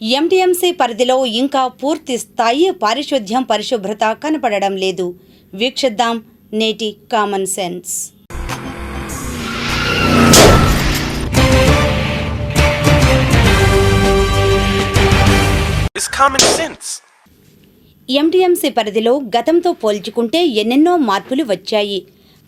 MTMC పరిధిలో ఇంకా పూర్తి స్థాయి పారిశుద్ధ్యం పరిశుభ్రత కనపడడం లేదు. వీక్షిద్దాం నేటి కామన్ సెన్స్. ఎంటీఎంసీ పరిధిలో గతంతో పోల్చుకుంటే ఎన్నెన్నో మార్పులు వచ్చాయి.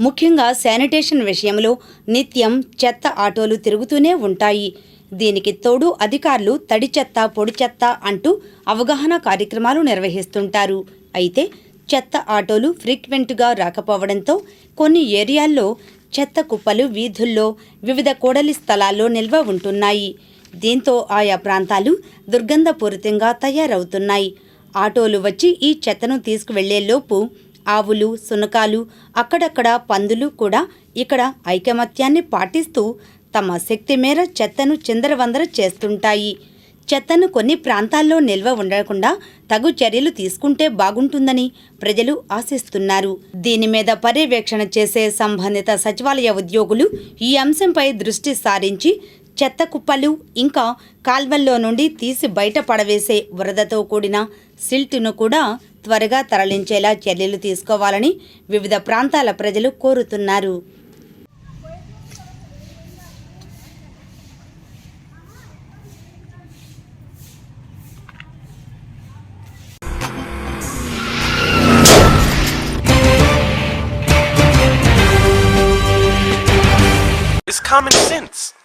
ముఖ్యంగా శానిటేషన్ విషయంలో నిత్యం చెత్త ఆటోలు తిరుగుతూనే ఉంటాయి. దీనికి తోడు అధికారులు తడి చెత్త పొడి చెత్త అంటూ అవగాహన కార్యక్రమాలు నిర్వహిస్తుంటారు. అయితే చెత్త ఆటోలు ఫ్రీక్వెంట్గా రాకపోవడంతో కొన్ని ఏరియాల్లో చెత్త కుప్పలు వీధుల్లో వివిధ కూడలి స్థలాల్లో నిల్వ ఉంటున్నాయి. దీంతో ఆయా ప్రాంతాలు దుర్గంధపూరితంగా తయారవుతున్నాయి. ఆటోలు వచ్చి ఈ చెత్తను తీసుకువెళ్ళేలోపు ఆవులు సునకాలు అక్కడక్కడ పందులు కూడా ఇక్కడ ఐకమత్యాన్ని పాటిస్తూ తమ శక్తి మేర చెత్తను చిందరవందర చేస్తుంటాయి. చెత్తను కొన్ని ప్రాంతాల్లో నిల్వ ఉండకుండా తగు చర్యలు తీసుకుంటే బాగుంటుందని ప్రజలు ఆశిస్తున్నారు. దీని మీద పర్యవేక్షణ చేసే సంబంధిత సచివాలయ ఉద్యోగులు ఈ అంశంపై దృష్టి సారించి చెత్త కుప్పలు ఇంకా కాల్వల్లో నుండి తీసి బయట పడవేసే వరదతో కూడిన సిల్ట్ను కూడా త్వరగా తరలించేలా చర్యలు తీసుకోవాలని వివిధ ప్రాంతాల ప్రజలు కోరుతున్నారు. common sense.